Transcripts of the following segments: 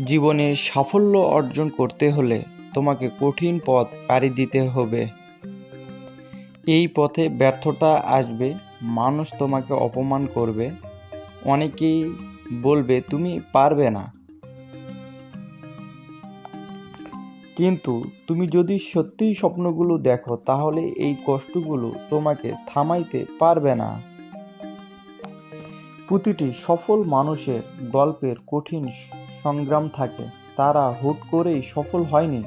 জীবনে সাফল্য অর্জন করতে হলে তোমাকে কঠিন পথ পাড়ি দিতে হবে। এই পথে ব্যর্থতা আসবে, মানুষ তোমাকে অপমান করবে। অনেকেই বলবে, তুমি পারবে না। কিন্তু তুমি যদি সত্যিই স্বপ্নগুলো দেখো, তাহলে এই কষ্টগুলো তোমাকে থামাইতে পারবে না। প্রতিটি সফল মানুষের গল্পের কঠিন সংগ্রাম থাকে। তারা হুট করেই সফল হয়নি।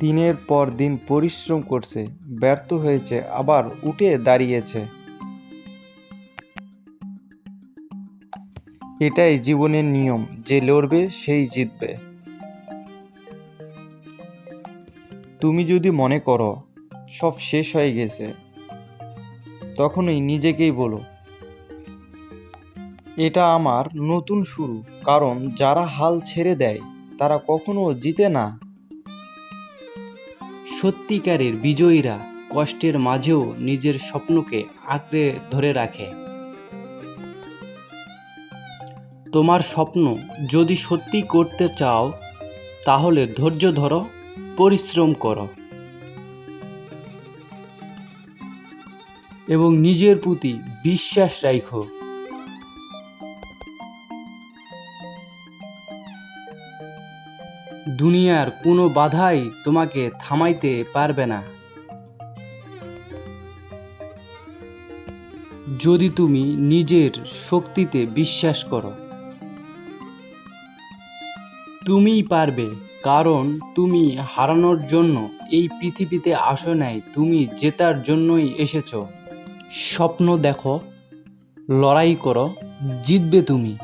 দিনের পর দিন পরিশ্রম করছে, ব্যর্থ হয়েছে, আবার উঠে দাঁড়িয়েছে। এটাই জীবনের নিয়ম, যে লড়বে সেই জিতবে। তুমি যদি মনে করো, সব শেষ হয়ে গেছে, তখনই নিজেকেই বলো এটা আমার নতুন শুরু, কারণ যারা হাল ছেড়ে দেয়, তারা কখনো জিতে না। সত্যিকারের বিজয়ীরা কষ্টের মাঝেও নিজের স্বপ্নকে আঁকড়ে ধরে রাখে। তোমার স্বপ্ন যদি সত্যি করতে চাও, তাহলে ধৈর্য ধরো, পরিশ্রম করো। এবং নিজের প্রতি বিশ্বাস রাখো দুনিয়ার কোনো বাধাই তোমাকে থামাইতে পারবে না। যদি তুমি নিজের শক্তিতে বিশ্বাস করো, তুমিই পারবে, কারণ তুমি হারানোর জন্য এই পৃথিবীতে আসো নাই, তুমি জেতার জন্যই এসেছ। স্বপ্ন দেখো, লড়াই করো, জিতবে তুমি।